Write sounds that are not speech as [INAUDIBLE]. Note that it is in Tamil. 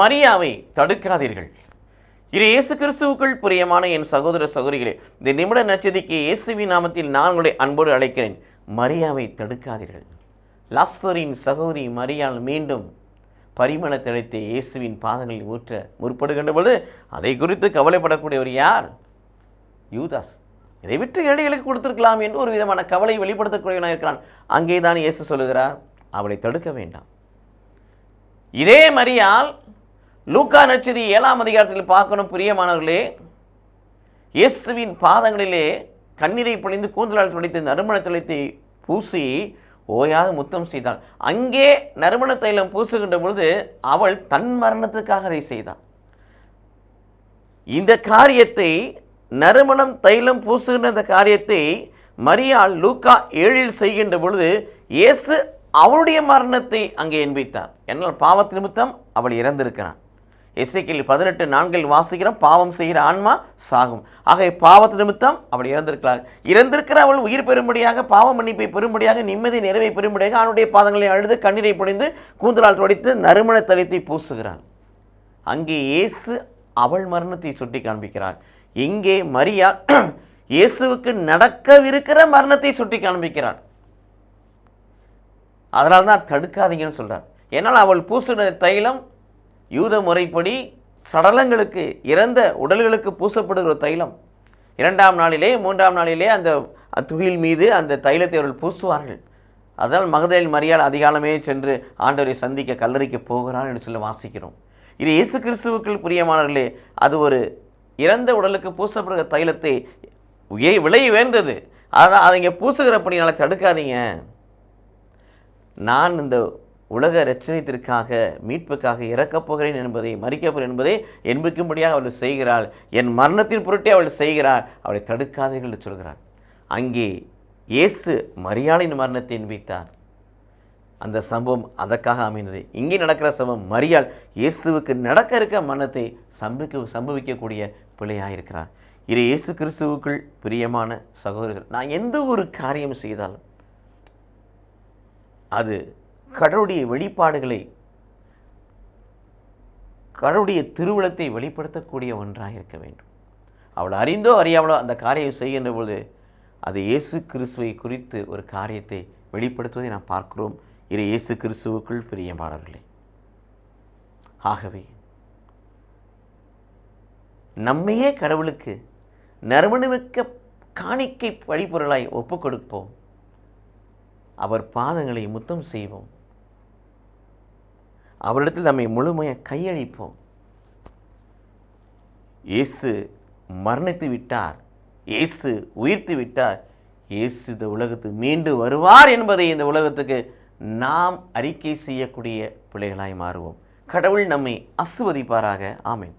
மரியாவை தடுக்காதீர்கள். இது இயேசு கிறிஸ்துவுக்குள் பிரியமான என் சகோதர சகோதரிகளே இந்த நிமிட நச்சதிக்கு இயேசுவின் நாமத்தில் நான் உங்களை அன்போடு அழைக்கிறேன். மரியாவை தடுக்காதீர்கள். லாஸ்தரின் சகோதரி மரியாள் மீண்டும் பரிமள தெளித்து இயேசுவின் பாதங்களில் ஊற்ற முற்படுகின்ற பொழுது அதை குறித்து கவலைப்படக்கூடியவர் யார்? யூதாஸ். இதை விட்டு ஏழைகளுக்கு கொடுத்துருக்கலாம் என்று ஒரு விதமான கவலை வெளிப்படுத்தக்கூடியவனாக இருக்கிறான். அங்கே தான் இயேசு சொல்லுகிறார் அவளை தடுக்க வேண்டாம். இதே மரியால் லூக்கா நச்சரி ஏழாம் அதிகாரத்தில் பார்க்கணும் பிரியமானவர்களே. இயேசுவின் பாதங்களிலே கண்ணீரை பொழிந்து கூந்தலால் துடைத்து நறுமண தொலைத்தை பூசி ஓயாது முத்தம் செய்தாள் அங்கே நறுமண தைலம் பூசுகின்ற பொழுது அவள் தன் மரணத்துக்காக அதை செய்தாள் இந்த காரியத்தை நறுமணம் தைலம் பூசுகின்ற இந்த காரியத்தை மரியாள் லூக்கா ஏழில் செய்கின்ற பொழுது இயேசு அவளுடைய மரணத்தை அங்கே என்பித்தார். என்னால் பாவத்து நிமித்தம் அவள் இறந்திருக்கிறான். இசைக்கில் பதினெட்டு நான்கில் வாசிக்கிறோம் பாவம் செய்கிற ஆன்மா சாகும். ஆகவே பாவத்து நிமித்தம் அவள் இறந்திருக்கிறாள். இறந்திருக்கிற அவள் உயிர் பெறும்படியாக பாவ மன்னிப்பை பெறும்படியாக நிம்மதி நிறைவை பெறும்படியாக அவனுடைய பாதங்களை அழுது கண்ணீரை பொழிந்து கூந்தலால் துடைத்து நறுமண தலித்தை பூசுகிறாள். அங்கே இயேசு அவள் மரணத்தை சுட்டி காண்பிக்கிறாள் இங்கே மரியா [CLEARS THROAT] இயேசுவுக்கு நடக்கவிருக்கிற மரணத்தை சுட்டி காண்பிக்கிறாள். அதனால தான் தடுக்காதீங்கன்னு சொல்கிறார் ஏன்னால் அவள் பூசின தைலம் யூத முறைப்படி சடலங்களுக்கு இறந்த உடல்களுக்கு பூசப்படுகிற தைலம். இரண்டாம் நாளிலே மூன்றாம் நாளிலே அந்த துகில் மீது அந்த தைலத்தை அவர்கள் பூசுவார்கள். அதனால் மகதலின் மரியாள் அதிகாலமே சென்று ஆண்டவரை சந்திக்க கல்லறைக்கு போகிறான் என்று சொல்லி வாசிக்கிறோம். இது இயேசு கிறிஸ்துவுக்குள் பிரியமானவர்களே அது ஒரு இறந்த உடலுக்கு பூசப்படுகிற தைலத்தை உய விலை உயர்ந்தது. அதான் அதை இங்கே பூசுகிறப்படினால தடுக்காதீங்க. நான் இந்த உலக ரச்சனைத்திற்காக மீட்புக்காக இறக்கப் போகிறேன் என்பதை மறிக்கப் போகிறேன் என்பதை என்பிக்கும்படியாக அவள் செய்கிறாள். என் மரணத்தின் பொருட்டே அவள் செய்கிறாள். அவளை தடுக்காதீர்கள் என்று சொல்கிறாள். அங்கே இயேசு மரியாளின் மரணத்தை என்பித்தார் அந்த சம்பவம் அதற்காக அமைந்தது. இங்கே நடக்கிற சம்பவம் மரியாள் இயேசுவுக்கு நடக்க இருக்க மரணத்தை சம்பிக்க சம்பவிக்கக்கூடிய பிள்ளையாக இருக்கிறார் இது இயேசு கிறிஸ்துவுக்குள் பிரியமான சகோதரர்கள். நான் எந்த ஒரு காரியம் செய்தாலும் அது கடவுளுடைய வெளிப்பாடுகளை கடவுளுடைய திருவிழத்தை வெளிப்படுத்தக்கூடிய ஒன்றாக இருக்க வேண்டும். அவள் அறிந்தோ அறியாமலோ அந்த காரியம் செய்கின்ற பொழுது அது இயேசு கிறிஸ்துவை குறித்து ஒரு காரியத்தை வெளிப்படுத்துவதை நாம் பார்க்கிறோம். இது இயேசு கிறிஸ்துவுக்குள் பிரியமானவர்களே. ஆகவே நம்மையே கடவுளுக்கு நறுமணமிக்க காணிக்கை வழிபொருளாய் ஒப்புக் கொடுப்போம் அவர் பாதங்களை முத்தம் செய்வோம். அவரிடத்தில் நம்மை முழுமையாக கையளிப்போம். இயேசு மரணித்து விட்டார். இயேசு உயிர்த்து விட்டார். இயேசு இந்த உலகத்துக்கு மீண்டு வருவார் என்பதை இந்த உலகத்துக்கு நாம் அறிக்கை செய்யக்கூடிய பிள்ளைகளாய் மாறுவோம். கடவுள் நம்மை அசுவதிப்பாராக ஆமேன்.